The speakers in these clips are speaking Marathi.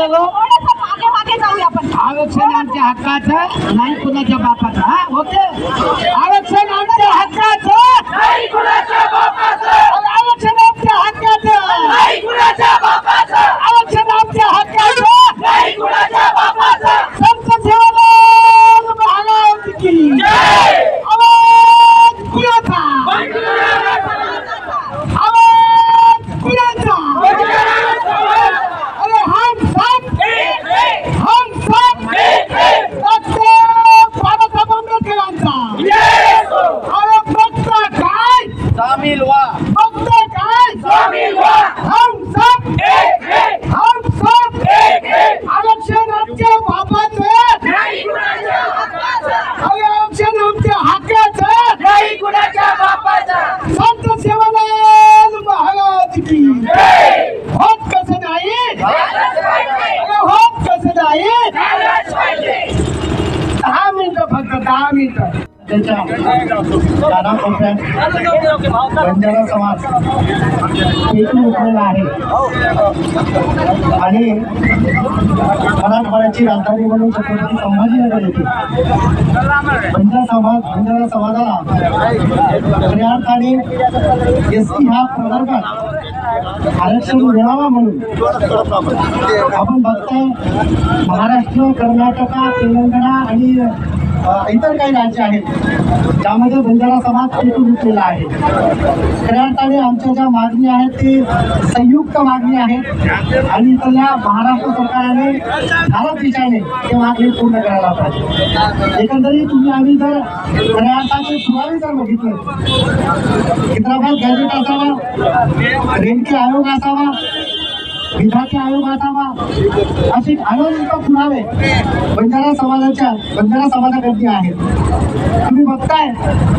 आलेलो थोडंसं मागे मागे जाऊया आपण आरक्षण आमच्या हक्काचं नाही कुणाच्या बापाचं. हा ओके. आरक्षण आमच्या हक्काचं. नाही कुणाच्या बापाचं आरक्षण आमच्या हक्काचं नाही कुणाच्या बापाचं आरक्षण आमच्या हक्काचं नाही कुणाच्या बापाचं संत सेवालाल महाराज की जय आवाज कुणाचा बंडुराचा आवाज कुणाचा बंडुराचा अरे हम सब एक एक हम सब एक एक डॉक्टर बाबासाहेब आंबेडकरांचा जय असो अरे फक्त काय सामील व्हा फक्त काय सामील व्हा हम सब एक एक हम सब एक एक आमच्या बापाचं नाही कुणाच्या अरे आरक्षण आमच्या हक्काचं. नाही कुणाच्या बापाचं संत सेवालाल महाराज की होत कसं नाही? झालंच पाहिजे अरे होत कसं नाही? झालंच पाहिजे दहा मिनिटं फक्त दहा मिनिटं. त्याच्या बंजारा समाज एकूण उठलेला आहे. आणि मराठवाड्याची राजधानी म्हणून छत्रपती संभाजीनगर येथे बंजारा समाज बंजारा समाजाला खऱ्या अर्थाने एस टी हा प्रवर्गात आरक्षण मिळावा म्हणून आपण बघताय महाराष्ट्र कर्नाटका तेलंगणा आणि इतर काही राज्य आहेत ज्यामध्ये बंजारा समाज पेटून उठलेला आहे. खऱ्या अर्थाने आमच्या ज्या मागणी आहेत ती संयुक्त मागणी आहेत. आणि इथल्या महाराष्ट्र सरकारने भारत देशाने ते मागणी पूर्ण करायला पाहिजे. एकंदरीत तुम्ही आम्ही जर खऱ्या अर्थाचे पुरावे जर बघितले हैदराबाद गॅजेट असावा रेणके आयोग असावा विधाते आयोगाचा अशी अनंत पुरावे बंजारा समाजाच्या बंजारा समाजाकडे आहेत. तुम्ही बघताय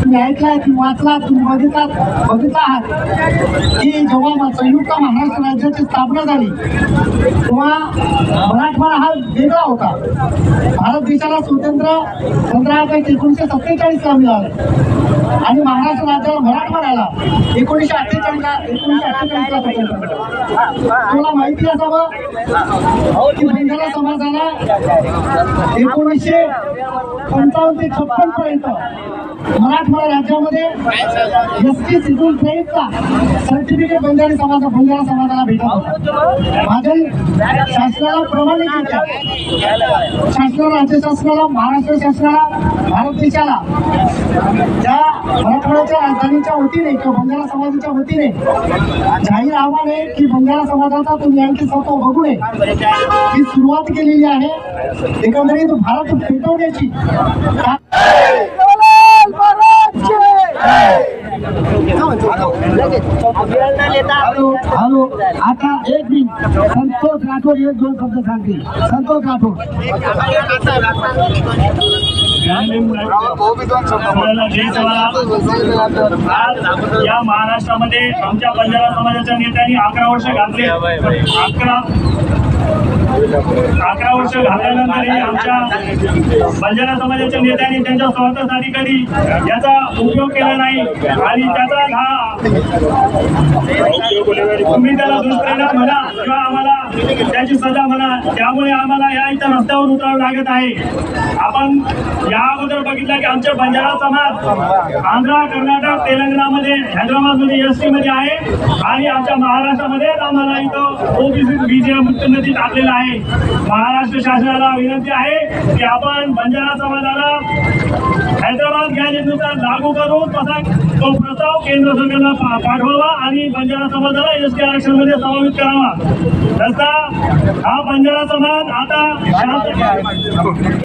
तुम्ही ऐकलाय तुम्ही वाचलात तुम्ही बघितलात बघितला आहात. की जेव्हा संयुक्त महाराष्ट्र राज्याची स्थापना झाली तेव्हा मराठवाडा हा वेगळा होता. भारत देशाला स्वतंत्र पंधरा ऑगस्ट एकोणीसशे सत्तेचाळीसला मिळालं. आणि महाराष्ट्र राज्याला मराठवाड्याला एकोणीसशे अठ्ठेचाळीसला एकोणीसशे अठ्ठेचाळीसला माहिती असावा? की बंजारा समाजाला एकोणीसशे पंचावन्न ते छप्पन पर्यंत मराठवाडा राज्यामध्ये एस टी ट्रेनचा सर्टिफिकेट बंजारी समाज बंजारा समाजाला भेटत होता. माझ्या शासनाला प्रमाणित होत्या. शासनाला राज्य शासनाला महाराष्ट्र शासनाला भारत देशाला. त्या मराठवाड्याच्या राजधानीच्या वतीने किंवा बंजारा समाजाच्या वतीने जाहीर आव्हान आहे की बंजारा समाजाचा तुम्ही आणखी स्वतः बघू नये ही सुरुवात केलेली आहे. एकंदरीत भारत पेटवण्याची हॅलो. आता एक मिनिट. संतोष राठोड एक दोन शब्द सांगतील. संतोष राठोड. आज या महाराष्ट्रामध्ये आमच्या बंजारा समाजाच्या नेत्यांनी अकरा वर्ष घातले. अकरा अकरा वर्ष घातल्यानंतरही आमच्या बंजारा समाजाच्या नेत्यांनी त्यांच्या स्वार्थासाठी कधी याचा उपयोग केला नाही. आणि त्याचा हा तुम्ही त्याला दुष्परिणाम म्हणा किंवा आम्हाला त्याची सजा म्हणा त्यामुळे आम्हाला या इथं रस्त्यावर उतरावं लागत आहे. आपण या अगोदर बघितलं की आमच्या बंजारा समाज आंध्र कर्नाटक तेलंगणामध्ये हैदराबादमध्ये एस टी मध्ये आहे आणि आमच्या महाराष्ट्रामध्ये आम्हाला इथं ओबीसी बीजे मुक्त टाकलेला आहे. महाराष्ट्र शासनाला विनंती आहे की आपण बंजारा समाजाला हैदराबाद गॅजेटनुसार लागू करून तसा तो प्रस्ताव केंद्र सरकारला पा- पाठवावा आणि बंजारा समाजाला एस टी आरक्षणमध्ये समाविष्ट करावा. तसा हा बंजारा समाज आता